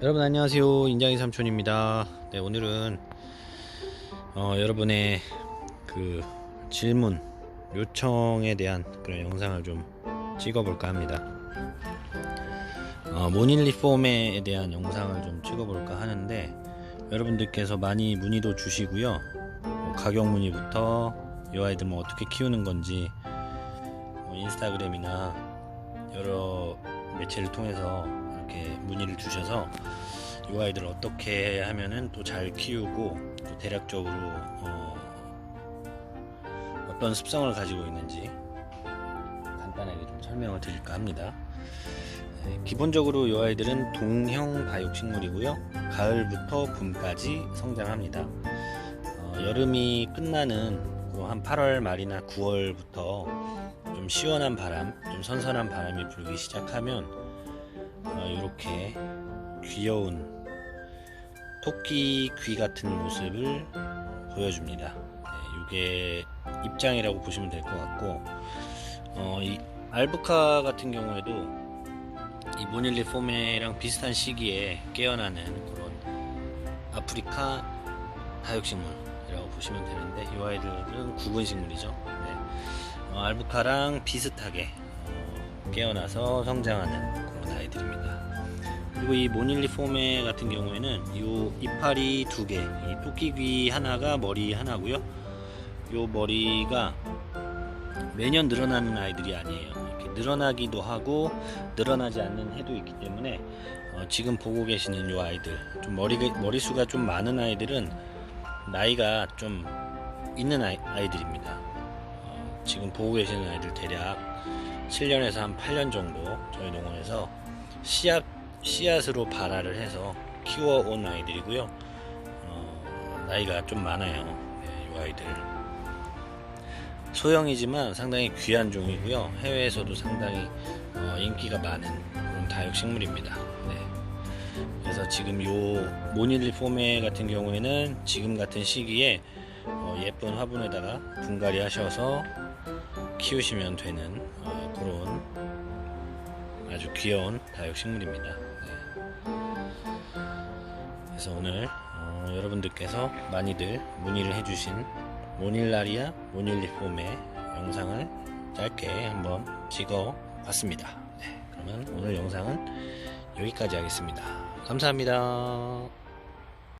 여러분 안녕하세요. 인장이 삼촌입니다. 네 오늘은 어, 여러분의 그 질문 요청에 대한 그런 영상을 좀 찍어볼까 합니다. 어, 모닐 리폼에 대한 영상을 좀 찍어볼까 하는데 여러분들께서 많이 문의도 주시고요. 뭐 가격 문의부터 이 아이들 뭐 어떻게 키우는 건지 뭐 인스타그램이나 여러 매체를 통해서 이렇게 문의를 주셔서 이 아이들 어떻게 하면은 또 잘 키우고 또 대략적으로 어, 어떤 습성을 가지고 있는지 간단하게 좀 설명을 드릴까 합니다. 네, 기본적으로 이 아이들은 동형 다육식물이고요. 가을부터 봄까지 성장합니다. 어, 여름이 끝나는 그한 8월 말이나 9월부터 좀 시원한 바람, 좀 선선한 바람이 불기 시작하면 이렇게 귀여운 토끼 귀 같은 모습을 보여줍니다. 이게 입장이라고 보시면 될 것 같고, 어, 이 알부카 같은 경우에도 이 모닐리 포메랑 비슷한 시기에 깨어나는 그런 아프리카 다육식물이라고 보시면 되는데, 이 아이들은 구근 식물이죠. 네. 어, 알부카랑 비슷하게 어, 깨어나서 성장하는 그런 아이들입니다. 그리고 이 모닐리 포메 같은 경우에는 이 이파리 두 개, 이 토끼귀 하나가 머리 하나고요. 이 머리가 매년 늘어나는 아이들이 아니에요. 이렇게 늘어나기도 하고 늘어나지 않는 해도 있기 때문에 어, 지금 보고 계시는 이 아이들, 좀 머리 머리수가 좀 많은 아이들은 나이가 좀 있는 아이, 아이들입니다. 어, 지금 보고 계시는 아이들 대략 7년에서 한 8년 정도 저희 농원에서 씨앗 씨앗으로 발화를 해서 키워온 아이들이고요. 어, 나이가 좀 많아요. 네, 이 아이들. 소형이지만 상당히 귀한 종이고요. 해외에서도 상당히 어, 인기가 많은 그런 다육식물입니다. 네. 그래서 지금 요 모닐리 포메 같은 경우에는 지금 같은 시기에 어, 예쁜 화분에다가 분갈이 하셔서 키우시면 되는 어, 그런 아주 귀여운 다육식물입니다. 네. 그래서 오늘 어, 여러분들께서 많이들 문의를 해주신 모닐라리아 모닐리폼의 영상을 짧게 한번 찍어 봤습니다. 네, 그러면 오늘 영상은 여기까지 하겠습니다. 감사합니다.